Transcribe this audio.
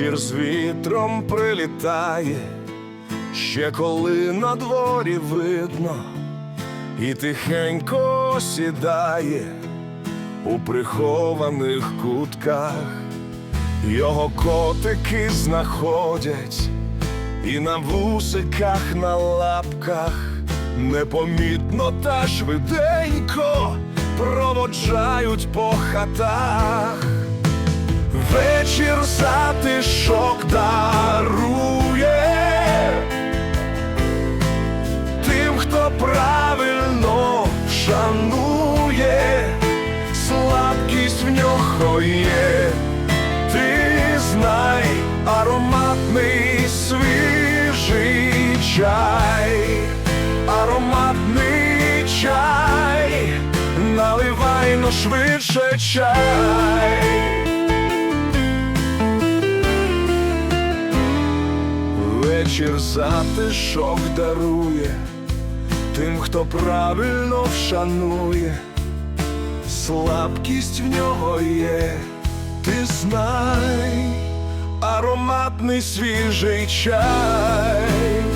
Вечір з вітром прилітає, ще коли на дворі видно, і тихенько сідає у прихованих кутках, його котики знаходять, і на вусиках, на лапках непомітно та швиденько проводжають по хатах. Вечір затишок дарує чай, ароматний чай, наливай но швидше чай. Вечір затишок дарує тим, хто правильно вшанує, слабкість в нього є, ти знай, ароматний свіжий чай.